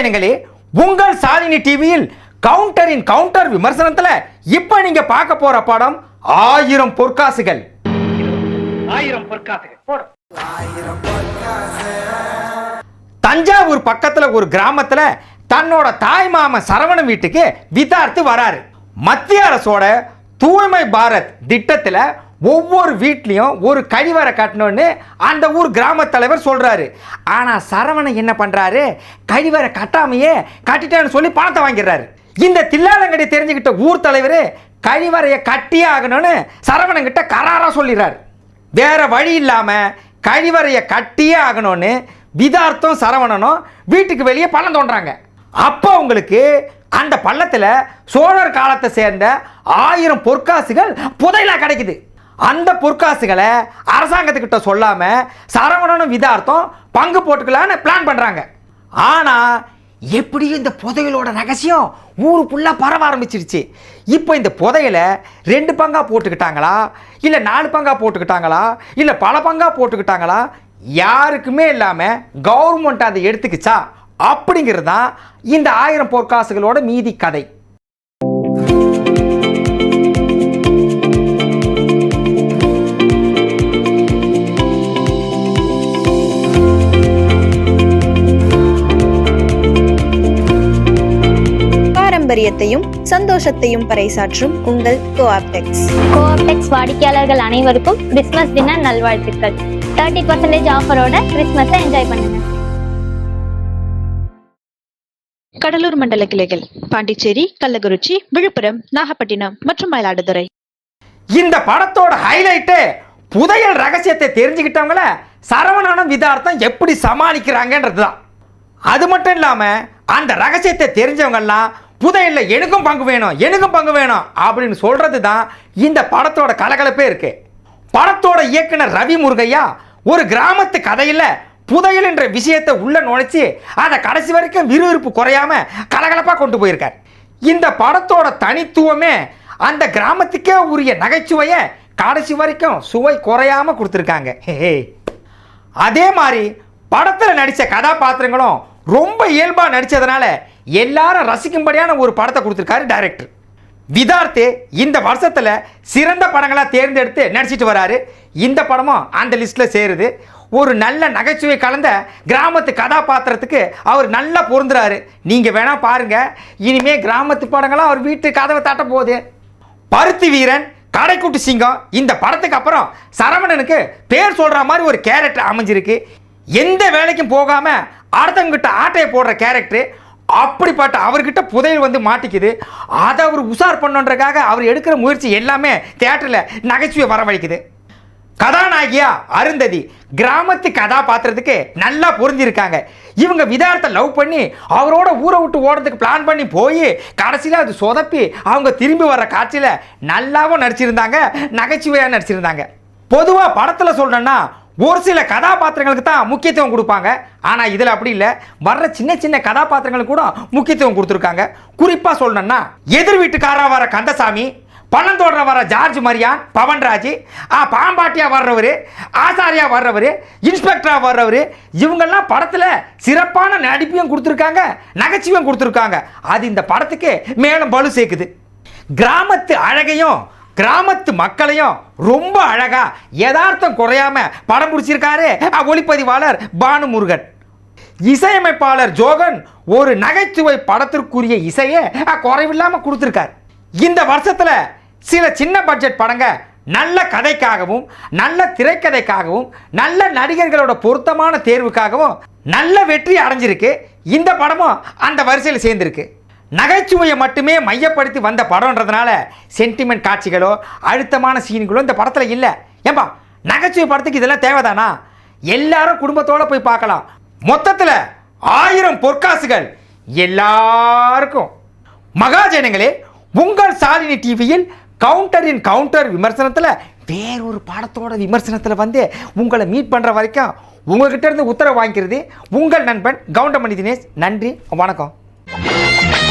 மகாஜனங்களே உங்கள் சாலினி டிவியில் கவுண்டரின் கவுண்டர் விமர்சனத்துல இப்ப நீங்க பார்க்க போற படம் ஆயிரம் பொற்காசுகள். ஆயிரம் பொற்காசுகள். தஞ்சாவூர் பக்கத்துல ஒரு கிராமத்துல தன்னோட தாய் மாமன் சரவணன் வீட்டுக்கு விதார்த்து வராரு. மத்திய அரசோட தூய்மை பாரத் திட்டத்துல ஒவ்வொரு வீட்லேயும் ஒரு கழிவறை கட்டணும்னு அந்த ஊர் கிராம தலைவர் சொல்கிறாரு ஆனால் சரவணன் என்ன பண்ணுறாரு கழிவறை கட்டாமையே கட்டிட்டேன்னு சொல்லி பணத்தை வாங்கிடுறாரு. இந்த தில்லாலங்கடி தெரிஞ்சுக்கிட்ட ஊர் தலைவர் கழிவறையை கட்டியே ஆகணும்னு சரவணன் கிட்ட கராராக சொல்லிடுறாரு. வேற வழி இல்லாமல் கழிவறையை கட்டியே ஆகணும்னு விதார்த்தம் சரவணனும் வீட்டுக்கு வெளியே பள்ளம் தோன்றாங்க. அப்போ உங்களுக்கு அந்த பள்ளத்தில் சோழர் காலத்தை சேர்ந்த ஆயிரம் பொற்காசுகள் புதையலாக கிடைக்குது. அந்த பொற்காசுகளை அரசாங்கத்துக்கிட்ட சொல்லாமல் சரவணனும் விதார்த்தம் பங்கு போட்டுக்கலான்னு பிளான் பண்ணுறாங்க ஆனால் எப்படியும் இந்த புதையலோட ரகசியம் ஊரு ஃபுல்லாக பரவ ஆரம்பிச்சிருச்சு. இப்போ இந்த புதையலை ரெண்டு பங்காக போட்டுக்கிட்டாங்களா? இல்லை நாலு பங்காக போட்டுக்கிட்டாங்களா? இல்லை பல பங்காக போட்டுக்கிட்டாங்களா? யாருக்குமே இல்லாமல் கவர்மெண்ட் அதை எடுத்துக்கிச்சா? அப்படிங்கிறது தான் இந்த ஆயிரம் பொற்காசுகளோட மீதி கதை. பாரம்பரியத்தையும் சந்தோஷத்தையும் பறைசாற்றும் உங்கள் கோஆப்டெக்ஸ் கோஆப்டெக்ஸ் வாடிக்கையாளர்கள் அனைவருக்கும் கிறிஸ்மஸ் தின நல்வாழ்த்துக்கள். தேர்ட்டி பர்சன்டேஜ் ஆஃபரோட கிறிஸ்மஸை என்ஜாய் பண்ணுங்க. கடலூர் மண்டல கிளைகள் பாண்டிச்சேரி கள்ளக்குறிச்சி விழுப்புரம் நாகப்பட்டினம் மற்றும் மயிலாடுதுறை. இந்த படத்தோட ஹைலைட்டு புதையல் ரகசியத்தை தெரிஞ்சுக்கிட்டவங்கள சரவணனும் விதார்த்தம் எப்படி சமாளிக்கிறாங்கன்றது தான் அது மட்டும் இல்லாமல் அந்த ரகசியத்தை தெரிஞ்சவங்கெல்லாம் புதையல்ல எனக்கும் பங்கு வேணும் எனக்கும் பங்கு வேணும் அப்படின்னு சொல்கிறது தான் இந்த படத்தோட கலகலப்பே இருக்கு. படத்தோட இயக்குனர் ரவி முருகையா ஒரு கிராமத்து கதையில் புதையல் என்ற விஷயத்தை உள்ள நுழைச்சி அதை கடைசி வரைக்கும் விறுவிறுப்பு குறையாம கலகலப்பாக கொண்டு போயிருக்கார். இந்த படத்தோட தனித்துவமே அந்த கிராமத்துக்கே உரிய நகைச்சுவையை கடைசி வரைக்கும் சுவை குறையாம கொடுத்துருக்காங்க. ஹே அதே மாதிரி படத்தில் நடித்த கதாபாத்திரங்களும் ரொம்ப இயல்பாக நடித்ததுனால எல்லாரும் ரசிக்கும்படியான ஒரு படத்தை கொடுத்துருக்காரு டைரக்டர் விதார்த்தே இந்த வருஷத்தில் சிறந்த படங்களாக தேர்ந்தெடுத்து நடிச்சிட்டு வராரு. இந்த படமும் அந்த லிஸ்ட்டில் சேருது. ஒரு நல்ல நகைச்சுவை கலந்த கிராமத்து கதாபாத்திரத்துக்கு அவர் நல்லா பொருந்துறாரு. நீங்கள் வேணா பாருங்கள் இனிமே கிராமத்து படங்களாம் அவர் வீட்டு கதவை தட்ட போகுது. பருத்தி வீரன் கடைக்குட்டி சிங்கம் இந்த படத்துக்கு அப்புறம் சரவணனுக்கு பேர் சொல்கிற மாதிரி ஒரு கேரக்டர் அமைஞ்சிருக்கு. எந்த வேலைக்கும் போகாமல் அடுத்தவங்கிட்ட ஆட்டையை போடுற கேரக்டர் அப்படிப்பட்ட அவர்கிட்ட புதையல் வந்து மாட்டிக்குது. அதை அவர் உஷார் பண்ணுன்றக்காக அவர் எடுக்கிற முயற்சி எல்லாமே தேட்டரில் நகைச்சுவை வரவழைக்குது. கதாநாயகியா அருந்ததி கிராமத்து கதாபாத்திரத்துக்கு நல்லா புரிஞ்சிருக்காங்க இவங்க விதார்த்தை லவ் பண்ணி அவரோட ஊரை விட்டு ஓடுறதுக்கு பிளான் பண்ணி போய் கடைசியில் அது சொதப்பி அவங்க திரும்பி வர்ற காட்சியில் நல்லாவும் நடிச்சிருந்தாங்க நகைச்சுவையாக நடிச்சிருந்தாங்க. பொதுவாக படத்தில் சொல்லணும்னா ஒரு சில கதாபாத்திரங்களுக்கு தான் முக்கியத்துவம் கொடுப்பாங்க. ஆனால் இதில் அப்படி இல்லை. வர்ற சின்ன சின்ன கதாபாத்திரங்களுக்கு கூட முக்கியத்துவம் கொடுத்துருக்காங்க. குறிப்பாக சொல்லணும்னா எதிர் வீட்டுக்காராக வர கந்தசாமி பழந்தோடுற வர ஜார்ஜ் மரியான் பவன்ராஜ் பாம்பாட்டியாக வர்றவர் ஆசாரியாக வர்றவர் இன்ஸ்பெக்டராக வர்றவர் இவங்கெல்லாம் படத்தில் சிறப்பான நடிப்பையும் கொடுத்துருக்காங்க நகைச்சுவையும் கொடுத்துருக்காங்க. அது இந்த படத்துக்கு மேலும் பலு சேர்க்குது. கிராமத்து அழகையும் கிராமத்து மக்களையும் ரொம்ப அழகா யதார்த்தம் குறையாம படம் பிடிச்சிருக்காரு ஒளிப்பதிவாளர் பானுமுருகன். இசையமைப்பாளர் ஜோகன் ஒரு நகைச்சுவை படத்திற்குரிய இசையை குறைவில்லாமல் குறைவில்லாம கொடுத்துருக்கார். இந்த வருஷத்துல சில சின்ன பட்ஜெட் படங்க நல்ல கதைக்காகவும் நல்ல திரைக்கதைக்காகவும் நல்ல நடிகர்களோட பொருத்தமான தேர்வுக்காகவும் நல்ல வெற்றி அடைஞ்சிருக்கு. இந்த படமும் அந்த வரிசையில் சேர்ந்திருக்கு. நகைச்சுவையை மட்டுமே மையப்படுத்தி வந்த படம்ன்றதுனால சென்டிமெண்ட் காட்சிகளோ அழுத்தமான சீன்களோ இந்த படத்தில் இல்லை. ஏம்பா நகைச்சுவை படத்துக்கு இதெல்லாம் தேவைதானா? எல்லாரும் குடும்பத்தோடு போய் பார்க்கலாம். மொத்தத்தில் ஆயிரம் பொற்காசுகள் எல்லாருக்கும். மகாஜனங்களே உங்கள் சாலினி டிவியில் கவுண்டரின் கவுண்டர் விமர்சனத்தில் வேறொரு படத்தோட விமர்சனத்தில் வந்து உங்களை மீட் பண்ணுற வரைக்கும் உங்ககிட்ட இருந்து உத்தரவு வாங்கிக்கிறது உங்கள் நண்பன் கவுண்டமணி தினேஷ். நன்றி வணக்கம்.